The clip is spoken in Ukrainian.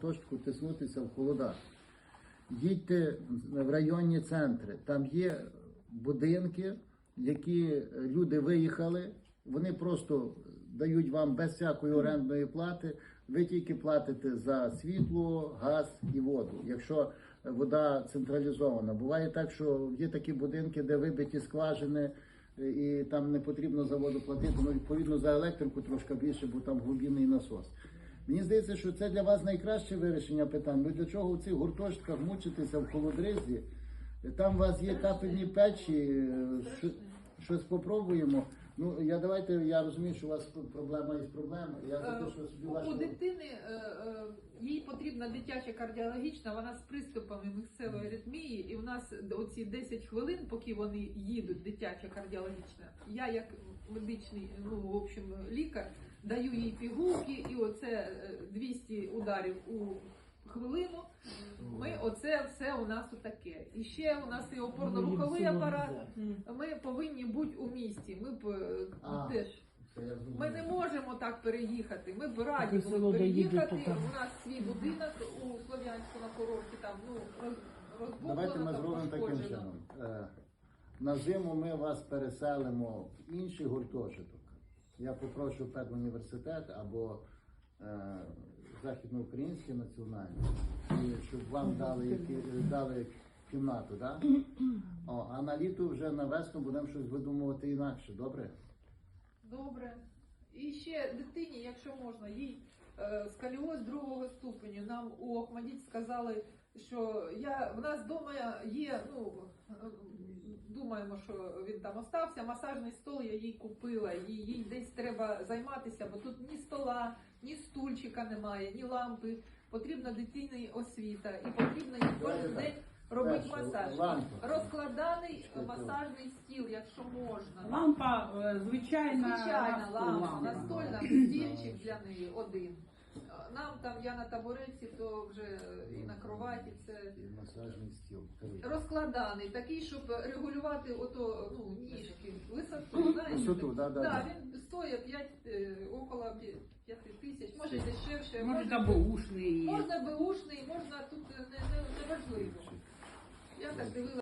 точку тиснутися в холодах. Їдьте в районні центри, там є будинки, які люди виїхали, вони просто дають вам без всякої орендної плати. Ви тільки платите за світло, газ і воду. Якщо вода централізована, буває так, що є такі будинки, де вибиті скважини, е, і там не потрібно за воду платити. Ну відповідно за електрику трошки більше, бо там глибинний насос. Мені здається, що це для вас найкраще вирішення питань. Ну для чого в цих гуртожитках мучитися в холодризі? Там у вас є капельні печі, е, щось попробуємо. Ну я давайте, я розумію, що у вас проблема є проблема. Я за те, що собі важко. У дитини е, е, їй потрібна дитяча кардіологічна, вона з приступами місцевої аритмії, і в нас оці 10 хвилин, поки вони їдуть, дитяча кардіологічна. Я як медичний, ну в общем, лікар, даю їй пігулки, і оце е, 200 ударів у хвилину. Ми оце все у нас отаке. І ще у нас і опорно-руховий апарат. Ми повинні бути у місті. Ми б е, А. теж. Це. Ми не можемо так переїхати. Ми б раді були переїхати. У нас свій будинок у Слов'янську на курорті, там ну Давайте ми зробимо таким чином. Е, На зиму ми вас переселимо в інший гуртожиток. Я попрошу педуніверситет або е, національні, і щоб вам дали, які, дали кімнату, да? О, а на літо вже на весну будемо щось видумувати інакше, добре? Добре. І ще дитині, якщо можна, їй е, сколіоз другого ступеню. Нам у Охмадіт сказали, що я в нас вдома є. Ну е, думаємо, що він там остався. Масажний стол я їй купила, і їй десь треба займатися, бо тут ні стола, ні стульчика немає, ні лампи. Потрібна дитині освіта, і потрібно їй кожен день так. робити масаж. лампа. Розкладаний масажний стіл, якщо можна. Лампа е, звичайна, Звичайна лампа, настольна, стільчик для неї один. Нам там я на табуретці, то вже і на кроваті це І масажний стіл. Розкладаний, такий, щоб регулювати ото ну ніжки, висоту. Знаєте, Висоту, да, да, да. він стоїть 5, е, около 5 тисяч, може дешевше, Можна може бушний. можна беушний, можна тут не, не, не важливо. Я так дивилася.